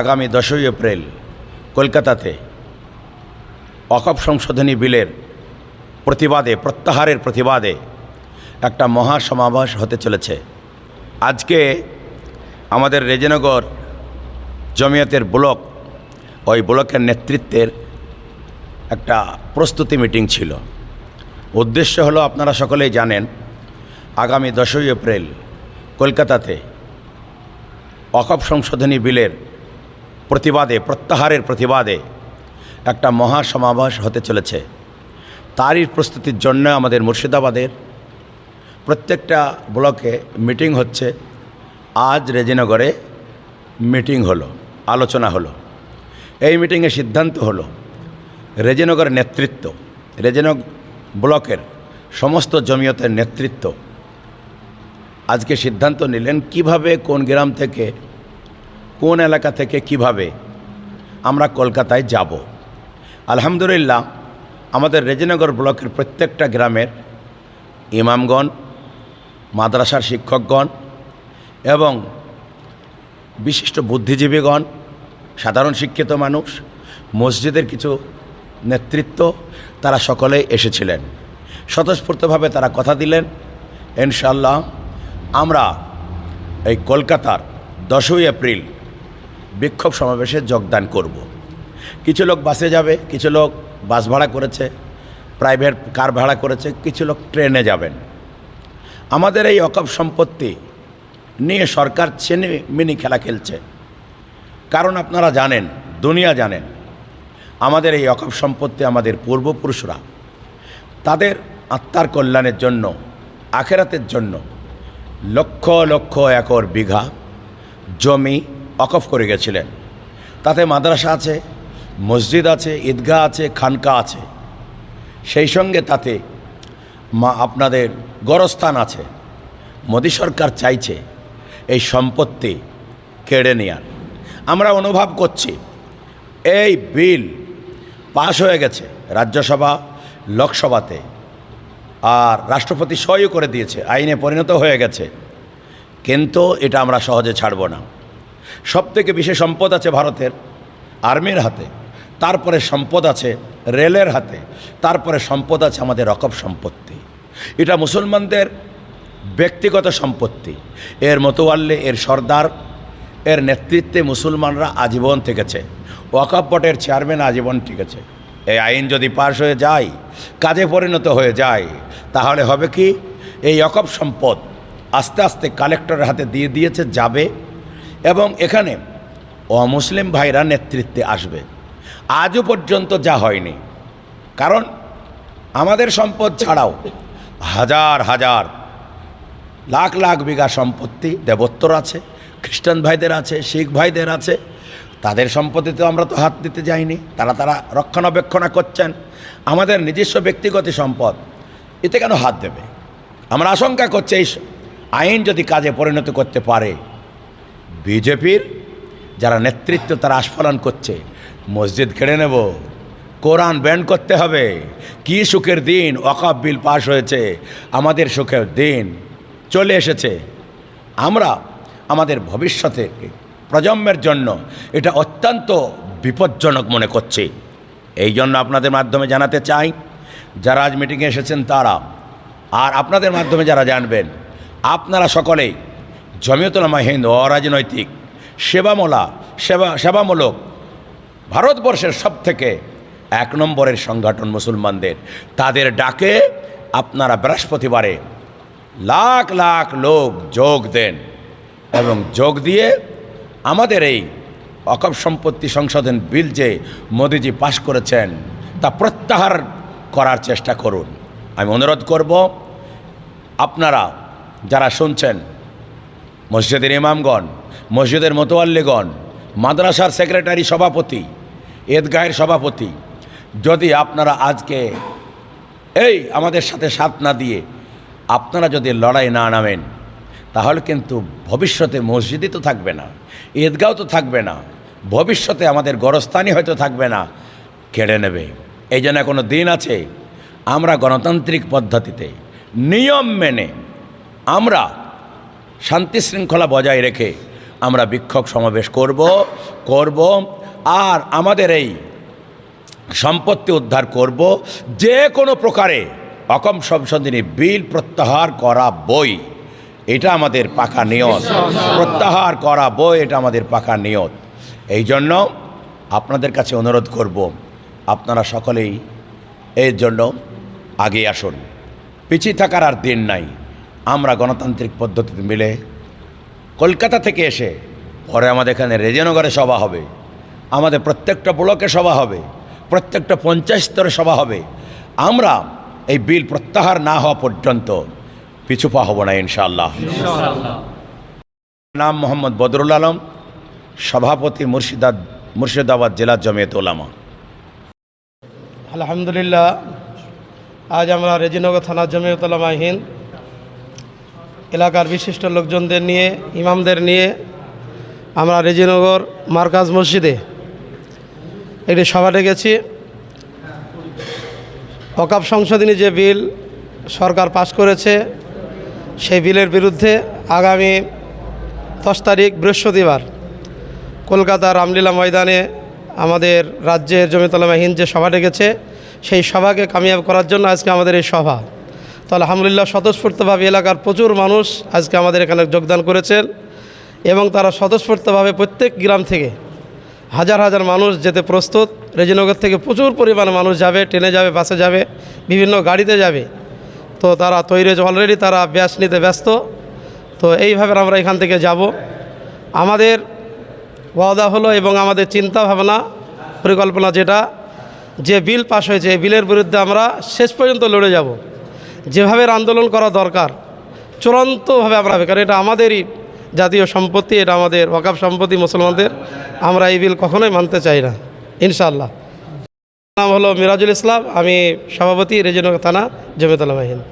আগামী দশই এপ্রিল কলকাতাতে অকপ সংশোধনী বিলের প্রতিবাদে, প্রত্যাহারের প্রতিবাদে একটা মহা সমাবেশ হতে চলেছে। আজকে আমাদের রেজনগর জমিয়তের ব্লক, ওই ব্লকের নেতৃত্বের একটা প্রস্তুতি মিটিং ছিল। উদ্দেশ্য হলো, আপনারা সকলেই জানেন, আগামী দশই এপ্রিল কলকাতাতে অকপ সংশোধনী বিলের প্রতিবাদে, প্রত্যাহারের প্রতিবাদে একটা মহা সমাবেশ হতে চলেছে। তারই প্রস্তুতির জন্য আমাদের মুর্শিদাবাদের প্রত্যেকটা ব্লকে মিটিং হচ্ছে। আজ রেজিনগরে মিটিং হলো, আলোচনা হলো। এই মিটিংয়ে সিদ্ধান্ত হলো, রেজিনগর নেতৃত্ব, রেজিনগ ব্লকের সমস্ত জমিয়তের নেতৃত্ব আজকে সিদ্ধান্ত নিলেন কীভাবে কোন গ্রাম থেকে কোন এলাকা থেকে কীভাবে আমরা কলকাতায় যাব? আলহামদুলিল্লাহ, আমাদের রেজিনগর ব্লকের প্রত্যেকটা গ্রামের ইমামগণ, মাদ্রাসার শিক্ষকগণ এবং বিশিষ্ট বুদ্ধিজীবীগণ, সাধারণ শিক্ষিত মানুষ, মসজিদের কিছু নেতৃত্ব, তারা সকলেই এসেছিলেন। স্বতঃস্ফূর্তভাবে তারা কথা দিলেন ইনশাল্লাহ আমরা এই কলকাতার দশই এপ্রিল বিক্ষোভ সমাবেশে যোগদান করব। কিছু লোক বাসে যাবে, কিছু লোক বাস ভাড়া করেছে প্রাইভেট কার ভাড়া করেছে, কিছু লোক ট্রেনে যাবেন আমাদের এই অকপ সম্পত্তি নিয়ে সরকার চেনে মিনি খেলা খেলছে কারণ আপনারা জানেন, দুনিয়া জানেন, আমাদের এই অকপ সম্পত্তি আমাদের পূর্বপুরুষরা, তাদের আত্মার কল্যাণের জন্য, আখেরাতের জন্য লক্ষ লক্ষ একর বিঘা জমি অকফ করে গেছিলেন। তাতে মাদ্রাসা আছে, মসজিদ আছে, ঈদগাহ আছে, খানকা আছে। সেই সঙ্গে তাতে মা আপনাদের গরস্থান আছে। মোদী সরকার চাইছে এই সম্পত্তি কেড়ে নেয়ার। আমরা অনুভব করছি, এই বিল পাশ হয়ে গেছে রাজ্যসভা, লোকসভাতে। আর রাষ্ট্রপতি সইও করে দিয়েছে, আইনে পরিণত হয়ে গেছে। কিন্তু এটা আমরা সহজে ছাড়ব না। সব থেকে বিশেষ সম্পদ আছে ভারতের আর্মির হাতে, তারপরে সম্পদ আছে রেলের হাতে, তারপরে সম্পদ আছে আমাদের রকব সম্পত্তি। এটা মুসলমানদের ব্যক্তিগত সম্পত্তি। এর মতোয়াল্লে এর সর্দার, এর নেতৃত্বে মুসলমানরা আজীবন থেকেছে। ওয়াকাপ বোর্ডের চেয়ারম্যান আজীবন ঠিকেছে এই আইন যদি পাশ হয়ে যায়, কাজে পরিণত হয়ে যায়, তাহলে হবে কি? এই অকপ সম্পদ আস্তে আস্তে কালেক্টরের হাতে দিয়ে দিয়েছে, যাবে এবং এখানে অমুসলিম ভাইরা নেতৃত্বে আসবে। আজও পর্যন্ত যা হয়নি। কারণ আমাদের সম্পদ ছাড়াও হাজার হাজার, লাখ লাখ বিঘা সম্পত্তি দেবত্তর আছে, খ্রিস্টান ভাইদের আছে, শিখ ভাইদের আছে। তাদের সম্পত্তিতে আমরা তো হাত দিতে যাইনি। তারা তারা রক্ষণাবেক্ষণা করছেন। আমাদের নিজস্ব ব্যক্তিগত সম্পদ, এতে কেন হাত দেবে? আমরা আশঙ্কা করছি এই আইন যদি কাজে পরিণত করতে পারে বিজেপির, যারা নেতৃত্ব তারা আস্ফলন করছে। মসজিদ কেড়ে নেব, কোরআন ব্যান করতে হবে। কি সুখের দিন ওয়াকাব বিল পাশ হয়েছে, আমাদের সুখের দিন চলে এসেছে। আমরা আমাদের ভবিষ্যতে প্রজন্মের জন্য এটা অত্যন্ত বিপজ্জনক মনে করছি। এই জন্য আপনাদের মাধ্যমে জানাতে চাই, যারা আজ মিটিংয়ে এসেছেন তারা। আর আপনাদের মাধ্যমে যারা জানবেন, আপনারা সকলেই জমিয়তুলামা হিন্দ অরাজনৈতিক, সেবামূলা, সেবা, সেবামূলক ভারতবর্ষের সব থেকে এক নম্বরের সংগঠন মুসলমানদের। তাদের ডাকে আপনারা বৃহস্পতিবারে লাখ লাখ লোক যোগ দেন এবং যোগ দিয়ে আমাদের এই অকপ সম্পত্তি সংশোধন বিল যে মোদিজি পাশ করেছেন, তা প্রত্যাহার করার চেষ্টা করুন। আমি অনুরোধ করব, আপনারা যারা শুনছেন মসজিদের ইমামগণ, মসজিদের মতোয়াল্লিগণ, মাদ্রাসার সেক্রেটারি সভাপতি, ঈদগাহের সভাপতি, যদি আপনারা আজকে এই আমাদের সাথে সাথ না দিয়ে আপনারা যদি লড়াই না নামেন, তাহলে কিন্তু ভবিষ্যতে মসজিদই তো থাকবে না ঈদগাঁও তো থাকবে না, ভবিষ্যতে আমাদের গরস্থানই হয়তো থাকবে না, কেড়ে নেবে। এই জন্য কোনো দিন আছে, আমরা গণতান্ত্রিক পদ্ধতিতে নিয়ম মেনে আমরা শান্তি শৃঙ্খলা বজায় রেখে আমরা বিক্ষোভ সমাবেশ করব করব, আর আমাদের এই সম্পত্তি উদ্ধার করব, যে কোনো প্রকারে অকম সংশোধনী বিল প্রত্যাহার করা বই, এটা আমাদের পাকা নিয়ত। প্রত্যাহার করা বই, এটা আমাদের পাকা নিয়ত। এই জন্য আপনাদের কাছে অনুরোধ করব, আপনারা সকলেই এর জন্য আগে আসুন। পিছিয়ে থাকার আর দিন নাই। আমরা গণতান্ত্রিক পদ্ধতিতে মিলে কলকাতা থেকে এসে, পরে আমাদের এখানে রেজনগরে সভা হবে, আমাদের প্রত্যেকটা ব্লকে সভা হবে, প্রত্যেকটা পঞ্চায়েত স্তরে সভা হবে, আমরা এই বিল প্রত্যাহার না হওয়া পর্যন্ত পিছু পা হব না, ইনশাআল্লাহ। নাম মোহাম্মদ বদরুল আলম, সভাপতি মুর্শিদাদ মুর্শিদাবাদ জেলা জমিয়ত ওলামা আলহামদুলিল্লাহ, আজ আমরা রেজিনগর থানা জমিয়তলামা হিন্দ এলাকার বিশিষ্ট লোকজনদের নিয়ে, ইমামদের নিয়ে আমরা রেজিনগর মার্কাজ মসজিদে একটি সভা ডেকেছি। অকাপ সংশোধনী যে বিল সরকার পাশ করেছে, সেই বিলের বিরুদ্ধে আগামী দশ তারিখ বৃহস্পতিবার কলকাতার রামলীলা ময়দানে আমাদের রাজ্যের জমিতলামা হিন্দ যে সভা ডেকেছে, সেই সভাকে কামিয়াব করার জন্য আজকে আমাদের এই সভা। তো আলহামদুলিল্লাহ স্বতঃস্ফূর্তভাবে এলাকার প্রচুর মানুষ আজকে আমাদের এখানে যোগদান করেছেন এবং তারা স্বতঃস্ফূর্তভাবে প্রত্যেক গ্রাম থেকে হাজার হাজার মানুষ যেতে প্রস্তুত। রেজিনগর থেকে প্রচুর পরিমাণে মানুষ যাবে, ট্রেনে যাবে, বাসে যাবে, বিভিন্ন গাড়িতে যাবে। তো তারা তৈরি অলরেডি তারা ব্যাস নিতে ব্যস্ত। তো এইভাবে আমরা এখান থেকে যাব। আমাদের ওয়াদা হলো এবং আমাদের চিন্তা ভাবনা পরিকল্পনা যেটা, যে বিল পাশ হয়েছে, এই বিলের বিরুদ্ধে আমরা শেষ পর্যন্ত লড়ে যাব। যেভাবে আন্দোলন করা দরকার, চূড়ান্তভাবে আমরা হবে। কারণ এটা আমাদেরই জাতীয় সম্পত্তি, এটা আমাদের ওয়াকাফ সম্পত্তি মুসলমানদের, আমরা এই বিল কখনোই মানতে চাই না ইনশাল্লাহ নাম হলো মিরাজুল ইসলাম, আমি সভাপতি, রেজিনগর থানা জমিতলা বাহিনী